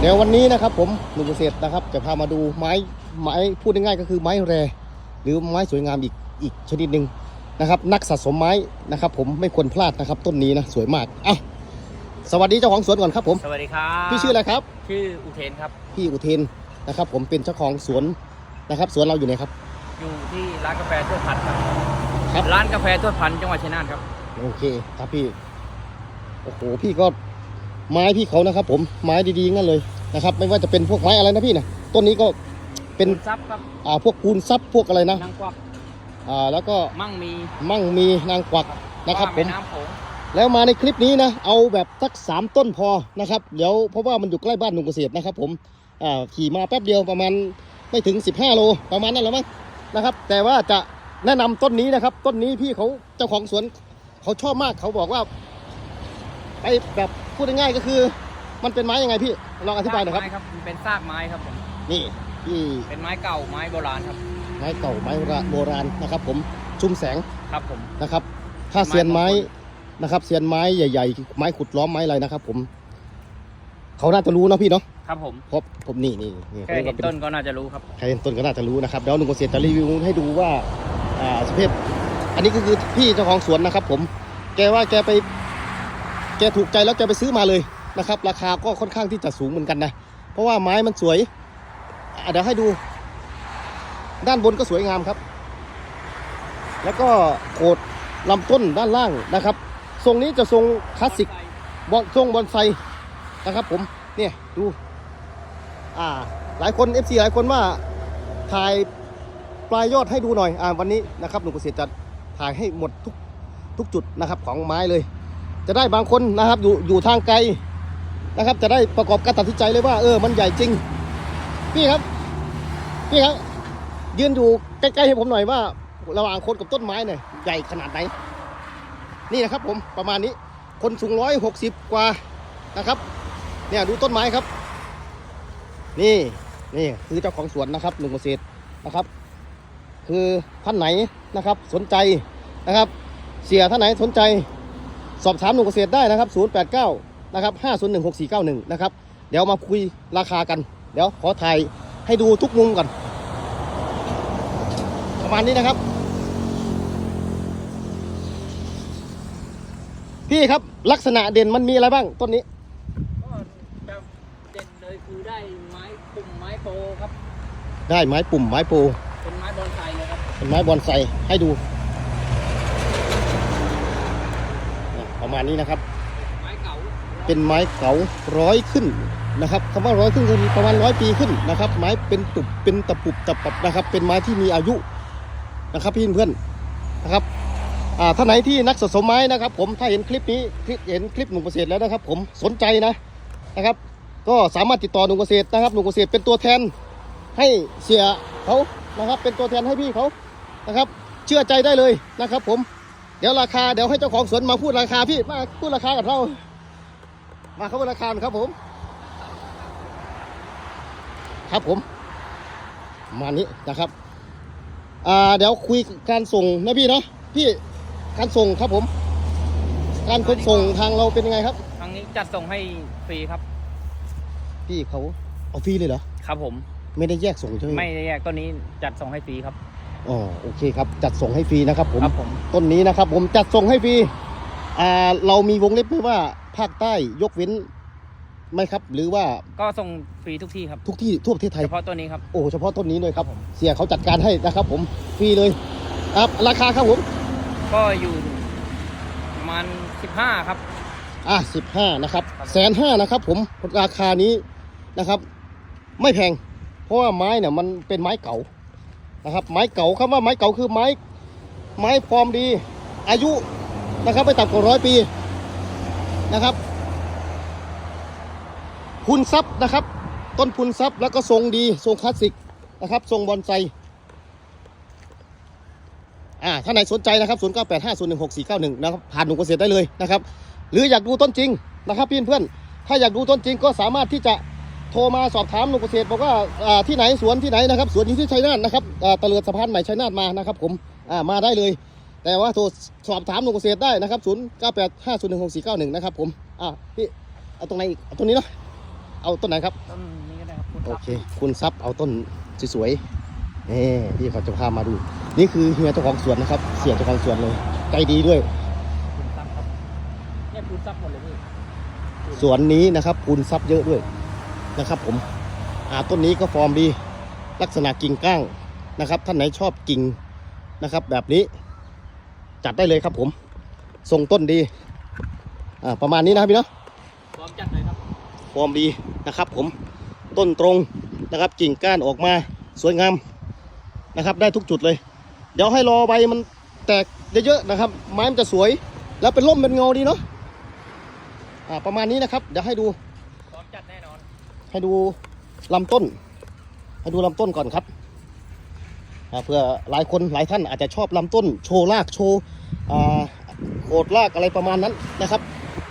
เดี๋ยววันนี้นะครับผมหนุ่มเกษตรนะครับ จะพามาดูไม้ไม้พูดง่ายๆก็คือไม้แร หรือไม้สวยงามอีกอีกชนิดหนึ่งนะครับ นักสะสมไม้นะครับ ผมไม่ควรพลาดนะครับต้นนี้นะสวยมากอะสวัสดีเจ้าของสวนก่อนครับผมสวัสดีครับพี่ชื่ออะไรครับ ชื่ออุเทนครับ พี่อุเทนนะครับ ผมเป็นเจ้าของสวนนะครับ สวนเราอยู่ไหนครับ อยู่ที่ร้านกาแฟทวดพันธุ์ครับครับ ร้านกาแฟทวดพันธุ์จังหวัดชัยนาทครับโอเคครับพี่โอ้โหพี่ก็ ไม้พี่เขานะครับ ผมไม้ดีๆงั้นเลยนะครับ ไม่ว่าจะเป็นพวกไม้อะไรนะพี่นะต้นนี้ก็เป็นคุณทรัพย์ครับอ่าพวกปูนซับพวกอะไรนะนางกวักอ่าแล้วก็มั่งมีมั่งมีนางกวักนะครับผแม่มน้ำโขงแล้วมาในคลิปนี้นะ เอาแบบสักสามต้นพอนะครับเดี๋ยวเพราะว่ามันอยู่ใกล้บ้านหนุ่มเกษตรนะครับ ผมอ่าขี่มาแป๊บเดียวประมาณไม่ถึง 15 โลประมาณนั้นแหละมั้งนะครับ แต่ว่าจะแนะนำต้นนี้นะครับ ต้นนี้พี่เขาเจ้าของสวนเขาชอบมากเขาบอกว่าไปแบบ พูดง่ายๆก็คือ มันเป็นไม้ยังไงพี่ลองอธิบายหน่อยครับ ไม้ครับมันเป็นซากไม้ครับผมนี่พี่เป็นไม้เก่าไม้โบราณครับ ไม้เก่าไม้โบราณนะครับ ผมชุมแสงครับผมนะครับ ถ้าเซียนไม้ไม้มงคนะครับเซียนไม้ใหญ่ ๆ ไม้ขุดล้อมไม้อะไรนะครับ ผม เขาน่าจะรู้เนอะพี่เนาะครับผมเพราะผมนี่นี่นี่แค่รียกเห็ว่านป็ต้นก็น่าจะรู้ครับใครเห็นต้นก็น่าจะรู้นะครับเดี๋ยวหนุ่มเกษตรจะรีวิวให้ดูว่าอ่าสเภพอันนี้ก็คือพี่เจ้าของสวนนะครับ ผม แกว่าแกไป แกถูกใจแล้วแกไปซื้อมาเลยนะครับ ราคาก็ค่อนข้างที่จะสูงเหมือนกันนะ เพราะว่าไม้มันสวยเดี๋ยวให้ดู ด้านบนก็สวยงามครับ แล้วก็โขดลำต้นด้านล่างนะครับ ทรงนี้จะทรงคลาสสิกบอนทรงบอนไซนะครับ ผมเนี่ยดู อ่า หลายคน FC หลายคนว่าถ่ายปลายยอดให้ดูหน่อย อ่า วันนี้นะครับหนุ่มเกษตรจะถ่ายให้หมดทุกทุกจุดนะครับของไม้เลย จะได้บางคนนะครับอยู่อยู่ทางไกลนะครับ จะได้ประกอบการตัดสินใจเลยว่า เออมันใหญ่จริง พี่ครับ พี่ครับ ยืนอยู่ใกล้ๆให้ผมหน่อยว่า ระหว่างคนกับต้นไม้เนี่ยใหญ่ขนาดไหน นี่นะครับ ผมประมาณนี้ คนสูงร้อยหกสิบกว่านะครับ เนี่ยดูต้นไม้ครับ นี่นี่คือเจ้าของสวนนะครับหนุ่มเกษตรนะครับ คือท่านไหนนะครับ สนใจนะครับ เสียท่านไหนสนใจ สอบถามหนุ่มเกษตรได้นะครับ089นะครับ5016491นะครับเดี๋ยวมาคุยราคากัน เดี๋ยวขอถ่ายให้ดูทุกมุมก่อน ประมาณนี้นะครับ พี่ครับลักษณะเด่นมันมีอะไรบ้างต้นนี้ก็จะเด่นเลยคือได้ไม้ปุ่มไม้โปครับ ได้ไม้ปุ่มไม้ปูเป็นไม้บอนไซเลยครับเป็นไม้บอนไซให้ดูเนี่ย ประมาณนี้นะครับ เป็นไม้เก่าร้อยขึ้นนะครับคำว่าร้อยขึ้นคือประมาณร้อยปีขึ้นนะครับ ไม้เป็นตุบเป็นตะปุบตะปับนะครับ เป็นไม้ที่มีอายุนะครับพี่เพื่อนนะครับอ่าท่านไหนที่นักสะสมไม้นะครับ ผมถ้าเห็นคลิปนี้เห็นคลิปหนุ่มเกษตรแล้วนะครับ ผมสนใจนะนะครับ ก็สามารถติดต่อหนุ่มเกษตรนะครับหนุ่มเกษตรเป็นตัวแทนให้เสียเขานะครับ เป็นตัวแทนให้พี่เขานะครับ เชื่อใจได้เลยนะครับ ผม เดี๋ยวราคาเดี๋ยวให้เจ้าของสวนมาพูดราคาพี่มาพูดราคากับเรา มาเข้าธนาคารครับผม ครับผมประมาณนี้นะครับอ่าเดี๋ยวคุยการส่งนะพี่เนาะพี่การส่งครับผม การขนส่งทางเราเป็นยังไงครับ ทางนี้จัดส่งให้ฟรีครับ พี่เขาเอาฟรีเลยเหรอครับผม ไม่ได้แยกส่งใช่ไหมไม่ได้แยกต้นนี้จัดส่งให้ฟรีครับ อ๋อโอเคครับจัดส่งให้ฟรีนะครับผมครับผม ต้นนี้นะครับผมจัดส่งให้ฟรีอ่าเรามีวงเล็บไหมว่าภาคใต้ยกเว้นไหมครับ หรือว่าก็ส่งฟรีทุกที่ครับ ทุกที่ทั่วประเทศไทย เฉพาะตัวนี้ครับ โอ้เฉพาะต้นนี้เลยครับเสียเขาจัดการให้นะครับ ผมฟรีเลยครับราคาครับผมก็อยู่ประมาณ15 ครับ อะสิบห้านะครับแสนห้านะครับ ผมราคานี้นะครับ ไม่แพง เพราะว่าไม้เนี่ยมันเป็นไม้เก่า นะครับ ไม้เก่าคำว่าไม้เก่าคือไม้ไม้ฟอร์มดี อายุนะครับไม่ต่ำกว่าร้อยปีนะครับพุนซับนะครับ ต้นพุนซับแล้วก็ทรงดีทรงคลาสสิกนะครับ ทรงบอนไซอ่าถ้าไหนสนใจนะครับ0 9 8 5 0 1 6 4 9 1นะครับผ่านหนุ่มเกษตรได้เลยนะครับ หรืออยากดูต้นจริงนะครับพี่เพื่อนถ้าอยากดูต้นจริงก็สามารถที่จะ โทรมาสอบถามหนุ่มเกษตรบอกว่าอ่าที่ไหนสวนที่ไหนนะครับ สวนอยู่ที่ชัยนาทนะครับอ่าตะเลิดสะพานใหม่ชัยนาทมานะครับ ผมอ่ามาได้เลย แต่ว่าโทรสอบถามหนุ่มเกษตรได้นะครับ0 9 8 5 0 1 6 4 9 1นะครับผมอ่าพี่เอาตรงไหนอีกเอาตรงนี้เนาะเอาต้นไหนครับ ต้นนี้ก็ได้ครับคุณโอรับเค คุณซับเอาต้นสวยๆนี่พี่เขาจะพามาดู นี่คือเฮียเจ้าของสวนนะครับ เสียเจ้าของสวนเลยใจดีด้วย คุณซับครับเนี่ยคุณซับหมดเลยพี่สวนนี้นะครับคูณซับเยอะด้วย นะครับผมอ่าต้นนี้ก็ฟอร์มดีลักษณะกิ่งก้างนะครับท่านไหนชอบกิ่งนะครับ แบบนี้จัดได้เลยครับผมทรงต้นดีอ่าประมาณนี้นะครับพี่เนาะพร้อมจัดเลยครับฟอร์มดีนะครับ ผมต้นตรงนะครับกิ่งก้านออกมาสวยงามนะครับ ได้ทุกจุดเลย เดี๋ยวให้รอใบมันแตกเยอะๆนะครับ ไม้มันจะสวย แล้วเป็นร่มเป็นเงาดีเนาะอ่าประมาณนี้นะครับ เดี๋ยวให้ดู พร้อมจัดแน่นอน ให้ดูลำต้น ให้ดูลำต้นก่อนครับเพื่อหลายคนหลายท่านอาจจะชอบลำต้น โชว์รากโชว์โขดรากอะไรประมาณนั้นนะครับ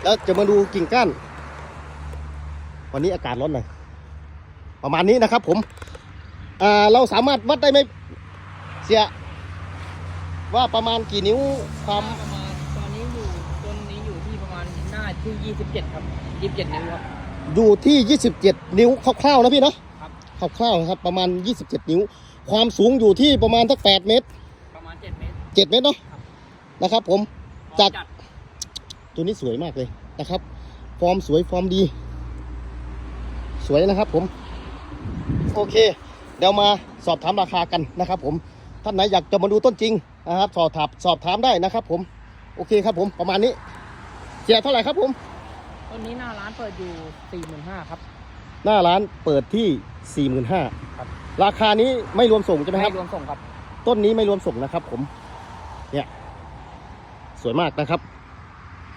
แล้วจะมาดูกิ่งก้าน วันนี้อากาศร้อนหน่อยประมาณนี้นะครับ ผมเราสามารถวัดได้ไหมเสีย ว่าประมาณกี่นิ้วความประมาณตอนนี้อยู่ต้นนี้อยู่ที่ประมาณหน้าที่27ครับ27นิ้วครับ อยู่ที่ 27 นิ้วคร่าวๆนะพี่เนาะครับคร่าวๆนะครับประมาณ 27 นิ้ว ความสูงอยู่ที่ประมาณสัก8เมตร ประมาณ 7 เมตร 7 เมตรเนาะนะครับ ผมพร้อมจัดจัดตัวนี้สวยมากเลยนะครับ ฟอร์มสวยฟอร์มดี สวยนะครับผม โอเค เดี๋ยวมาสอบถามราคากันนะครับ ผมท่านไหนอยากจะมาดูต้นจริงนะครับสอบถามสอบถามได้นะครับ ผม โอเคครับผมประมาณนี้เสียเท่าไหร่ครับผม ต้นนี้หน้าร้านเปิดอยู่45,000ครับ หน้าร้านเปิดที่ 45,000ครับ ราคานี้ไม่รวมส่งใช่ไหมครับรวมส่งครับ ต้นนี้ไม่รวมส่งนะครับ ผม เนี่ย สวยมากนะครับ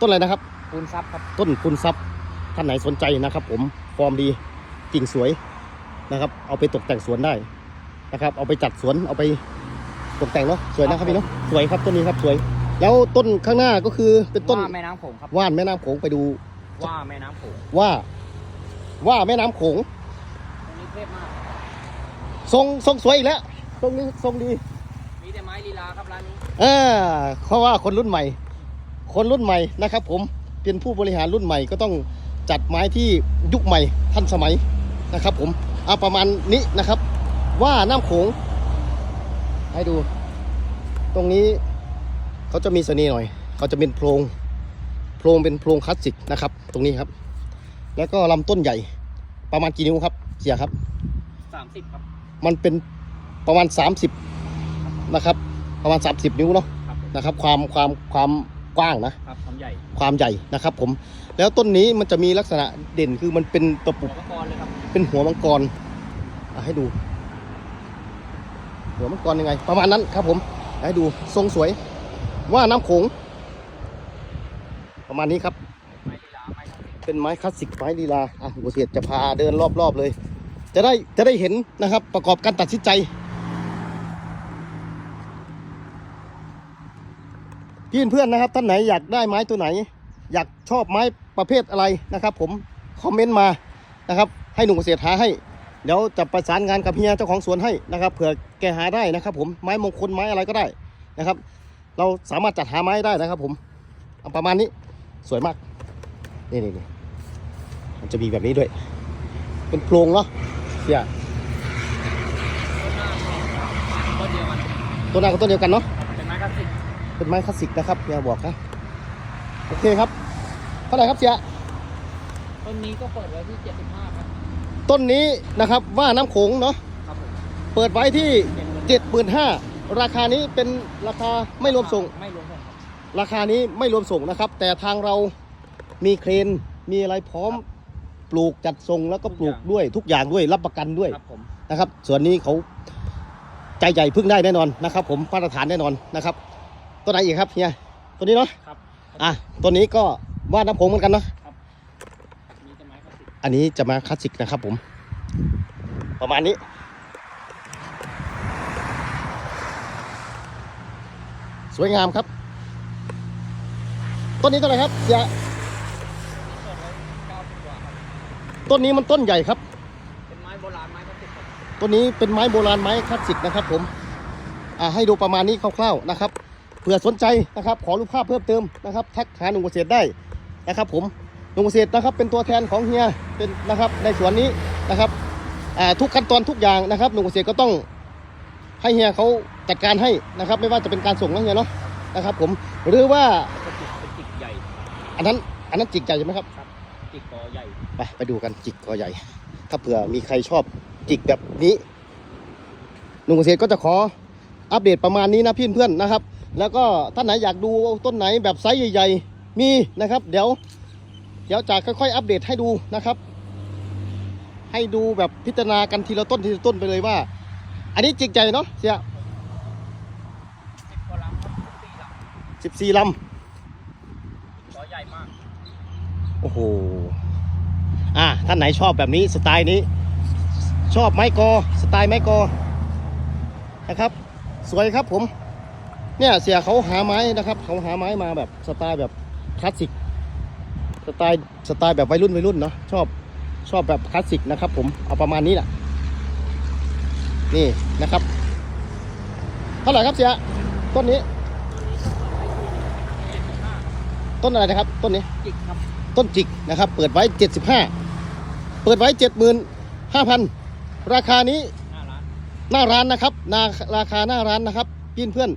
ต้นอะไรนะครับ คูณซับครับ ต้นคุณทรัพย์ท่านไหนสนใจนะครับ ผมฟอร์มดีกิ่งสวยนะครับ เอาไปตกแต่งสวนได้นะครับ เอาไปจัดสวนเอาไปตกแต่งเนาะสวยนะครับพี่เนาะสวยครับต้นนี้ครับสวย แล้วต้นข้างหน้าก็คือเป็นต้นว่าแม่น้ำโขงครับ ว่านแม่น้ำโขงไปดู ว่าแม่น้ำโขงว่า ว่าแม่น้ำโขงตรงนี้เทพมาก ทรงทรงสวยอีกแล้วตรงนี้ทรงดีมีแต่ไม้ลีลาครับร้านนี้อ่าเพราะว่าคนรุ่นใหม่ คนรุ่นใหม่นะครับ ผมเป็นผู้บริหารรุ่นใหม่ก็ต้องจัดไม้ที่ยุคใหม่ทันสมัยนะครับ ผมเอาประมาณนี้นะครับ ว่าน้ำโขงให้ดู ตรงนี้เขาจะมีเสน่ห์หน่อย เขาจะเป็นโพรง โพรงเป็นโพรงคลาสสิกนะครับ ตรงนี้ครับ แล้วก็ลำต้นใหญ่ประมาณกี่นิ้วครับ เสียครับ30ครับมันเป็นประมาณ 30นะครับ ประมาณ 30 นิ้วเนาะครับนะครับ ความความความกว้างนะ ครับความใหญ่ความใหญ่นะครับ ผม แล้วต้นนี้มันจะมีลักษณะเด่นคือมันเป็นตะปุหัวมังกรเลยครับเป็นหัวมังกรอะให้ดู หัวมังกรยังไง ประมาณนั้นครับ ผมให้ดูทรงสวย ว่าน้ำโขง ประมาณนี้ครับ เป็นไม้คลาสสิกไม้ลีลาอะบุเสียดจะพาเดินรอบๆเลย จะได้จะได้เห็นนะครับประกอบการตัดสินใจพี่เพื่อนๆนะครับท่านไหนอยากได้ไม้ตัวไหน อยากชอบไม้ประเภทอะไรนะครับ ผมคอมเมนต์มานะครับ ให้หนุ่มเกษตรหาให้เดี๋ยวจะประสานงานกับเฮียเจ้าของสวนให้นะครับเผื่อแกหาได้นะครับ ผมไม้มงคลไม้อะไรก็ได้นะครับ เราสามารถจัดหาไม้ได้นะครับ ผมประมาณนี้ สวยมาก นี่นี่นี่มันจะมีแบบนี้ด้วย เป็นโพรงเนาะเสียต้นเดียวกันตัวหน้ากับตัวเดียวกันเนาะเป็นไม้คลาสสิกเป็นไม้คลาสสิกนะครับเฮียบอกนะโอเคครับเท่าไหร่ครับเสียต้นนี้ก็เปิดไว้ที่75ครับต้นนี้นะครับว่าน้ำโขงเนาะครับผมเปิดไว้ที่เจ็ดหมื่นห้าราคานี้เป็นราคาไม่รวมส่งไม่รวมส่งค รับราคานี้ไม่รวมส่งนะครับ แต่ทางเรามีเครนมีอะไรพร้อมปลูกจัดทรงแล้วก็ปลูกด้วยทุกอย่างด้วยรับประกันด้วยครับผมนะครับ ส่วนนี้เขาใจใหญ่พึ่งได้แน่นอนนะครับ ผมมาตรฐานแน่นอนนะครับตัวไหนอีกครับเฮียตัวนี้เนาะครับอะตัวนี้ก็ว่าน้ำผงเหมือนกันเนาะมีแต่ไม้คลาสสิกอันนี้จะมาคลาสสิกนะครับ ผม ประมาณนี้สวยงามครับ ต้นนี้ต้นอะไรครับเสียเปิดไว้90กว่าครับต้นนี้มันต้นใหญ่ครับ เป็นไม้โบราณไม้คลาสสิกครับต้นนี้เป็นไม้โบราณไม้คลาสสิกนะครับ ผมอ่าให้ดูประมาณนี้คร่าวๆนะครับเผื่อสนใจนะครับ ขอรูปภาพเพิ่มเติมนะครับ ทักหาหนุ่มเกษตรได้นะครับ ผมลุงเกษตรนะครับ เป็นตัวแทนของเฮียเป็นนะครับในสวนนี้นะครับอ่าทุกขั้นตอนทุกอย่างนะครับลุงเกษตรก็ต้องให้เฮียเขาจัดการให้นะครับ ไม่ว่าจะเป็นการส่งนะเฮียเนาะนะครับ ผมหรือว่า อันนั้น อันนั้นจิกใหญ่ใช่ไหมครับ ครับ จิกกอใหญ่ ไปไปดูกันจิกกอใหญ่ ถ้าเผื่อมีใครชอบจิกแบบนี้หนุ่มเกษตรก็จะขออัปเดตประมาณนี้นะพี่เพื่อนๆนะครับ แล้วก็ท่านไหนอยากดูต้นไหนแบบไซส์ใหญ่ ๆ มีนะครับ เดี๋ยว เดี๋ยวจะค่อยๆ อัปเดตให้ดูนะครับ ให้ดูแบบพิจารณากันทีละต้นทีละต้นไปเลยว่า อันนี้จิกใหญ่เนาะเสียสิบกว่าลำครับสี่ลสิบสี่ลำกอใหญ่มากำ โอ้โห อ่าท่านไหนชอบแบบนี้สไตล์นี้ ชอบไม้กอสไตล์ไม้กอนะครับ สวยครับผม เนี่ยเสียเขาหาไม้นะครับ เขาหาไม้มาแบบสไตล์แบบคลาสสิกสไตล์สไตล์แบบวัยรุ่นวัยรุ่นเนาะชอบชอบแบบคลาสสิกนะครับ ผมเอาประมาณนี้แหละนี่นะครับเท่าไหร่ครับเสียต้นนี้ ต้นอะไรนะครับ ต้นนี้จิกครับ ต้นจิกนะครับ เปิดไว้ 75 เปิดไว้ 75,000 ราคานี้หน้าร้านหน้าร้านนะครับนาราคาหน้าร้านนะครับพี่เพื่อน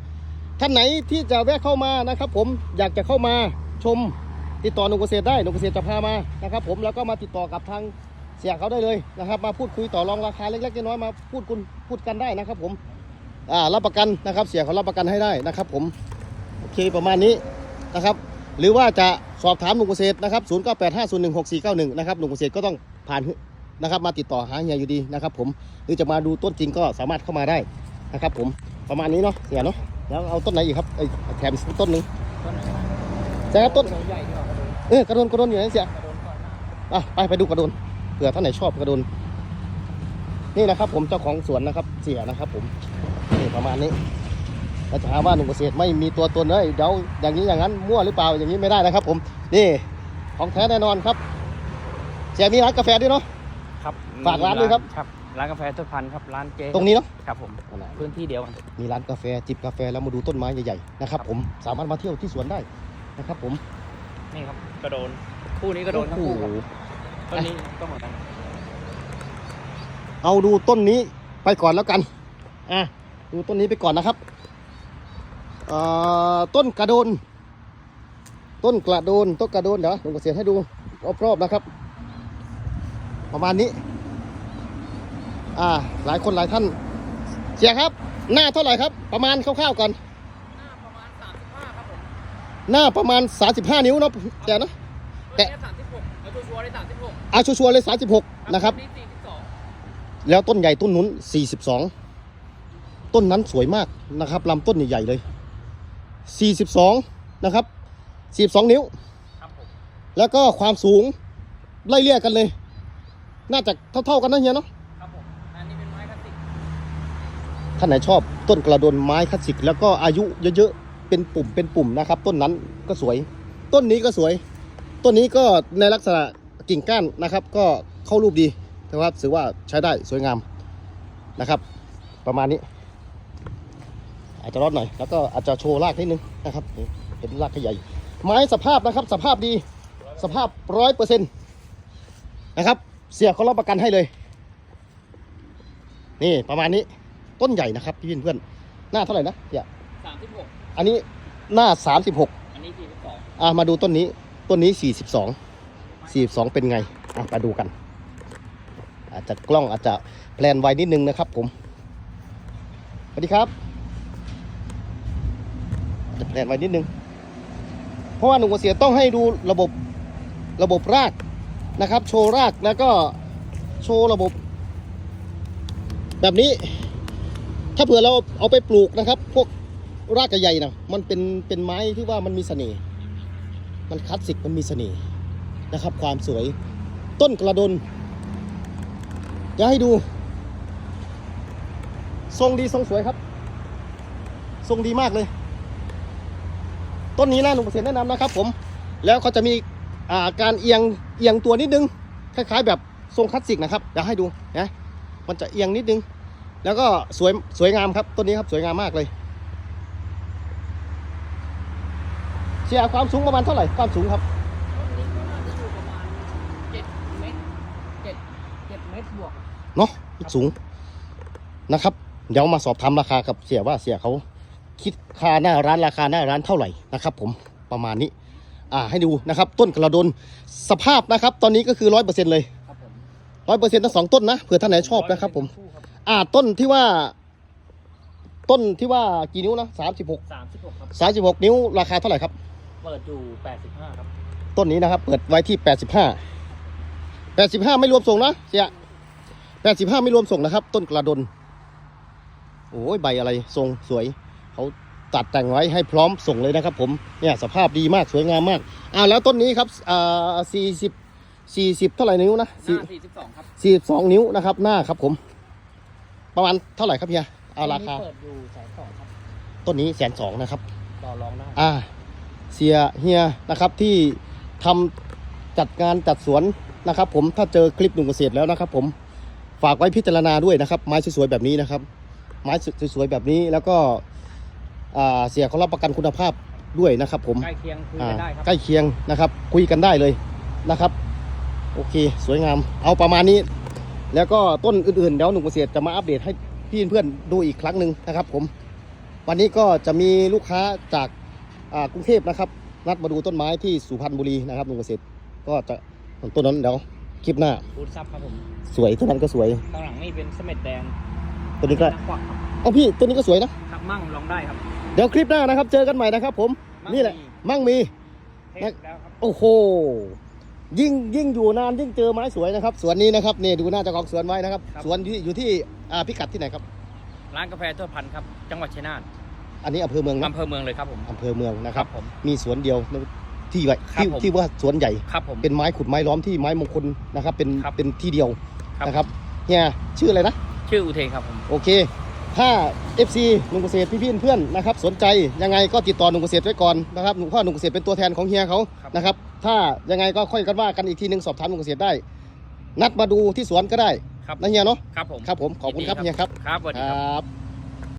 ท่านไหนที่จะแวะเข้ามานะครับ ผมอยากจะเข้ามาชมติดต่อหนุ่มเกษตรได้หนุ่มเกษตรจะพามานะครับ ผมแล้วก็มาติดต่อกับทางเสียเขาได้เลยนะครับ มาพูดคุยต่อรองราคาเล็กๆน้อยๆมาพูดคุณพูดกันได้นะครับ ผมอ่ารับประกันนะครับ เสียเขารับประกันให้ได้นะครับ ผมโอเคประมาณนี้นะครับ หรือว่าจะสอบถามหนุ่มเกษตรนะครับ0 9 8 5 0 1 6 4 9 1นะครับหนุ่มเกษตรก็ต้องผ่านนะครับมาติดต่อหาเฮียอยู่ดีนะครับผมหรือจะมาดูต้นจริงก็สามารถเข้ามาได้นะครับผมประมาณนี้เนาะเสียเนาะแล้วเอาต้นไหนอีกครับไอ้แถมอีกต้นนึ่งต้นนี้แต่ครับต้นเออกระโดนกระโดนอยู่ไหนเสียอะไปไปดูกระโดนเผื่อท่านไหนชอบกระโดนนี่นะครับผมเจ้าของสวนนะครับเสียนะครับผมนี่ประมาณนี้ เราจะหาว่าหนุ่มเกษตรไม่มีตัวตนเลยเดี๋ยวอย่างนี้อย่างนั้นมั่วหรือเปล่าอย่างนี้ไม่ได้นะครับผมนี่ของแท้แน่นอนครับเสียมีร้านกาแฟด้วยเนาะ ครับฝากร้านด้วยครับ ครับ ร้านกาแฟทุกพันครับ ร้านเจ๊ตรงนี้เนาะ ครับผม พื้นที่เดียวกัน มีร้านกาแฟจิบกาแฟแล้วมาดูต้นไม้ใหญ่ๆนะครับ ผม สามารถมาเที่ยวที่สวนได้นะครับ ผม นี่ครับกระโดน คู่นี้กระโดนทั้งคู่ครับโอ้โหต้นนี้ก็เหมือนกัน เอาดูต้นนี้ไปก่อนแล้วกัน อะ ดูต้นนี้ไปก่อนนะครับเอ่อ ต้นกระโดน ต้นกระโดน ต้นกระโดนเดี๋ยวผมเกษียณให้ดูรอบๆนะครับ ประมาณนี้ อ่า หลายคนหลายท่าน เสียครับ หน้าเท่าไหร่ครับ ประมาณคร่าวๆก่อนหน้าประมาณสามสิบห้าครับผมหน้าประมาณ35 นิ้วเนาะแกนะแต่แต่สามสิบหกเอาชัวร์ๆเลยสามสิบหกอาชัวร์ๆเลย36นะครับนี่สี่สิบสองแล้วต้นใหญ่ต้นนู้น 42 ต้นนั้นสวยมากนะครับลำต้นใหญ่ๆเลย 42 นะครับ 42 นิ้วครับผมแล้วก็ความสูงไล่เลี่ยกันเลย น่าจะเท่าๆกันนะเฮียเนาะครับผมอันนี้เป็นไม้คลาสสิกท่านไหนชอบต้นกระโดนไม้คลาสสิก แล้วก็อายุเยอะๆ เป็นปุ่มเป็นปุ่มนะครับ ต้นนั้นก็สวย ต้นนี้ก็สวย ต้นนี้ก็ในลักษณะกิ่งก้านนะครับ ก็เข้ารูปดีนะครับถือว่าใช้ได้สวยงามนะครับ ประมาณนี้ อาจจะรอดหน่อยแล้วก็อาจจะโชว์รากนิดนึงนะครับนี่เห็นรากใหญ่ไม้สภาพนะครับ สภาพดีสภาพร้อยเปอร์เซ็นต์นะครับ เสียเขารับประกันให้เลย นี่ประมาณนี้ต้นใหญ่นะครับพี่เพื่อนๆหน้าเท่าไหร่นะเสียสามสิบหกอันนี้หน้า36อันนี้สี่สิบสองอะมาดูต้นนี้ต้นนี้42 42เป็นไงอะมาดูกัน อาจจะกล้องอาจจะแพลนไว้นิดนึงนะครับผมสวัสดีครับ จะแพลนไว้นิดนึง เพราะว่าหนุ่มเกษียต้องให้ดูระบบระบบรากนะครับ โชว์รากแล้วก็โชว์ระบบ แบบนี้ ถ้าเผื่อเราเอาไปปลูกนะครับ พวกรากใหญ่นะมันเป็นเป็นไม้ที่ว่ามันมีเสน่ห์มันคลาสสิกมันมีเสน่ห์นะครับ ความสวยต้นกระดนจะให้ดู ทรงดีทรงสวยครับ ทรงดีมากเลย ต้นนี้นะลุงเกษมแนะนำนะครับผมแล้วเขาจะมีอ่าการเอียงเอียงตัวนิดนึงคล้ายๆ แบบทรงคลาสสิกนะครับเดี๋ยวให้ดูนะมันจะเอียงนิดนึง แล้วก็สวยสวยงามครับต้นนี้ครับสวยงามมากเลยเสียความสูงประมาณเท่าไหร่ความสูงครับเนาะสูงนะครับ เดี๋ยวมาสอบถามราคากับเสียว่าเสียเขา คิดค่าหน้าร้านราคาหน้าร้านเท่าไหร่นะครับผมประมาณนี้อ่าให้ดูนะครับ ต้นกระโดนสภาพนะครับ ตอนนี้ก็คือร้อยเปอร์เซ็นต์เลยครับผมร้อยเปอร์เซ็นต์ทั้งสองต้นนะเผื่อท่านไหนชอบนะครับ ผมคู่ครับอ่าต้นที่ว่า ต้นที่ว่ากี่นิ้วนะสามสิบหกสามสิบหกครับสามสิบหกนิ้วราคาเท่าไหร่ครับ เปิดอยู่แปดสิบห้าครับ ต้นนี้นะครับ เปิดไว้ที่แปดสิบห้าแปดสิบห้าไม่รวมส่งนะเสียแปดสิบห้าไม่รวมส่งนะครับ ต้นกระดนโอ้ยใบอะไรทรงสวย เขาตัดแต่งไว้ให้พร้อมส่งเลยนะครับ ผมเนี่ยสภาพดีมากสวยงามมากอ่าแล้วต้นนี้ครับอ่าสี่สิบสี่สิบเท่าไหร่นิ้วนะหสี่น้าสี่สิบสองครับสี่สิบสองนิ้วนะครับหน้าครับผม ประมาณเท่าไหร่ครับเฮียเอาราคา เปิดอยู่แสนสองครับต้นนี้แสนสองนะครับ ต่อรองได้อ่าเสียเฮียนะครับที่ทำจัดงานจัดสวนนะครับ ผมถ้าเจอคลิปหนุ่มเกษตรแล้วนะครับ ผมฝากไว้พิจารณาด้วยนะครับ ไม้สวยๆแบบนี้นะครับ ไม้สวยๆแบบนี้แล้วก็ อ่าเสียเขารับประกันคุณภาพด้วยนะครับ ผมใกล้เคียงคุยอ่ากันได้ครับใกล้เคียงนะครับ คุยกันได้เลยนะครับ โอเค สวยงาม เอาประมาณนี้ แล้วก็ต้นอื่นๆเดี๋ยวหนุ่มเกษตรจะมาอัปเดตให้พี่เพื่อนๆดูอีกครั้งหนึ่งนะครับ ผม วันนี้ก็จะมีลูกค้าจากอ่ากรุงเทพนะครับ นัดมาดูต้นไม้ที่สุพรรณบุรีนะครับหนุ่มเกษตรก็จะต้นนั้นเดี๋ยวคลิปหน้า บูทซับครับผมสวยต้นนั้นก็สวยข้างหลังนี่เป็นเสม็ดแดงตัวนี้ก็นักกวักครับเอาพี่ตัวนี้ก็สวยนะ ครับมั่งลองได้ครับ เดี๋ยวคลิปหน้านะครับ เจอกันใหม่นะครับผมมั่งนี่แหละมีมั่งมีเทสแล้วครับโอ้โหยิ่งยิ่งอยู่นานยิ่งเจอไม้สวยนะครับสวนนี้นะครับนี่ดูหน้าเจ้าของสวนไว้นะครับ สวนอยู่อยู่ที่อ่าพิกัดที่ไหนครับ ร้านกาแฟทั่วพันธุ์ครับ จังหวัดชัยนาทอันนี้อำเภอเมืองนะอำเภอเมืองเลยครับผมอำเภอเมืองนะครับ ผม มีสวนเดียวที่ไว้ครับที่ผม ที่ว่าสวนใหญ่ ครับผม เป็นไม้ขุดไม้ล้อมที่ไม้มงคลนะครับ เป็นครับ เป็นที่เดียวครับนะครับเฮียชื่ออะไรนะ ชื่ออุเทนครับผม โอเค ถ้า FC หนุ่มเกษตรพี่ๆเพื่อนๆนะครับสนใจยังไงก็ติดต่อหนุ่มเกษตรไว้ก่อนนะครับหนุ่มพ่อหนุ่มเกษตรเป็นตัวแทนของเฮียเขานะครับถ้ายังไงก็ค่อยกันว่ากันอีกทีหนึงสอบถามหนุ่มเกษตรได้ นัดมาดูที่สวนก็ได้ครับนะเฮียเนาะครับผมครับผมขอบคุณครับเฮียครับครับสวัสดีคครับรับ